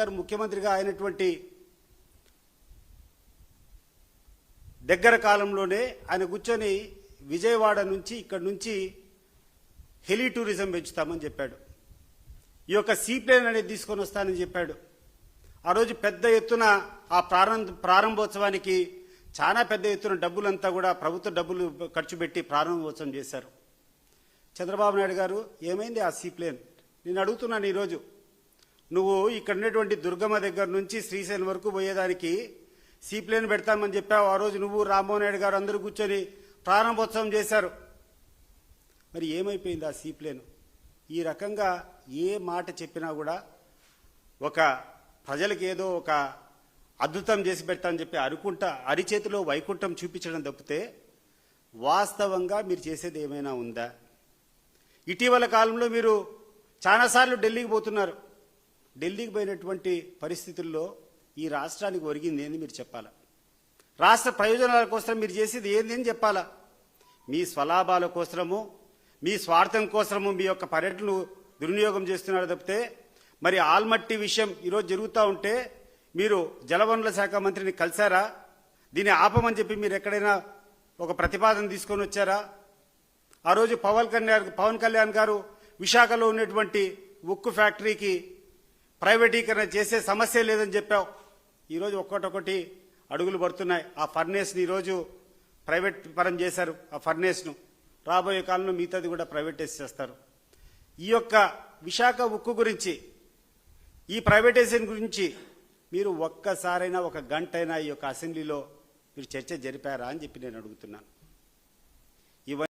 గారు ముఖ్యమంత్రిగా అయినటువంటి దగ్గర కాలంలోనే ఆయన కూర్చొని విజయవాడ నుంచి ఇక్కడ నుంచి హెలి టూరిజం పెంచుతామని చెప్పాడు. ఈ యొక్క సీప్లేన్ అనేది తీసుకొని వస్తానని చెప్పాడు. ఆ రోజు పెద్ద ఎత్తున ఆ ప్రారంభ ప్రారంభోత్సవానికి చాలా పెద్ద ఎత్తున డబ్బులంతా కూడా ప్రభుత్వ డబ్బులు ఖర్చు పెట్టి ప్రారంభోత్సవం చేశారు. చంద్రబాబు నాయుడు గారు ఏమైంది ఆ సీప్లేన్? నేను అడుగుతున్నాను ఈరోజు. నువ్వు ఇక్కడ ఉన్నటువంటి దుర్గమ్మ దగ్గర నుంచి శ్రీశైలం వరకు పోయేదానికి సీప్లేన్ పెడతామని చెప్పావు. ఆ రోజు నువ్వు రామ్మోహన్ నాయుడు గారు అందరూ కూర్చొని ప్రారంభోత్సవం చేశారు. మరి ఏమైపోయింది ఆ సీప్లేన్? ఈ రకంగా ఏ మాట చెప్పినా కూడా ఒక ప్రజలకు ఏదో ఒక అద్భుతం చేసి పెడతామని చెప్పి అరుకుంటా అరిచేతిలో వైకుంఠం చూపించడం తప్పితే వాస్తవంగా మీరు చేసేది ఏమైనా ఉందా? ఇటీవల కాలంలో మీరు చాలాసార్లు ఢిల్లీకి పోతున్నారు. ఢిల్లీకి పోయినటువంటి పరిస్థితుల్లో ఈ రాష్ట్రానికి ఒరిగింది ఏంది మీరు చెప్పాలా? రాష్ట్ర ప్రయోజనాల కోసం మీరు చేసేది ఏంది అని చెప్పాలా? మీ స్వలాభాల కోసము మీ స్వార్థం కోసము మీ యొక్క పర్యటనలు దుర్వినియోగం చేస్తున్నారు తప్పితే మరి ఆల్మట్టి విషయం ఈరోజు జరుగుతూ ఉంటే మీరు జలవనరుల శాఖ మంత్రిని కలిశారా దీన్ని ఆపమని చెప్పి మీరు ఎక్కడైనా ఒక ప్రతిపాదన తీసుకొని వచ్చారా? ఆ రోజు పవన్ కళ్యాణ్ పవన్ కళ్యాణ్ గారు విశాఖలో ఉన్నటువంటి ఉక్కు ఫ్యాక్టరీకి ప్రైవేటీకరణ చేసే సమస్య లేదని చెప్పావు. ఈరోజు ఒక్కటొకటి అడుగులు పడుతున్నాయి. ఆ ఫర్నేస్ని ఈరోజు ప్రైవేట్ పరం చేశారు. ఆ ఫర్నేస్ను. రాబోయే కాలంలో మిగతాది కూడా ప్రైవేటైజ్ చేస్తారు. ఈ యొక్క విశాఖ ఉక్కు గురించి ఈ ప్రైవేటైజేషన్ గురించి మీరు ఒక్కసారైనా ఒక గంట అయినా ఈ యొక్క అసెంబ్లీలో మీరు చర్చ జరిపారా అని చెప్పి నేను అడుగుతున్నాను.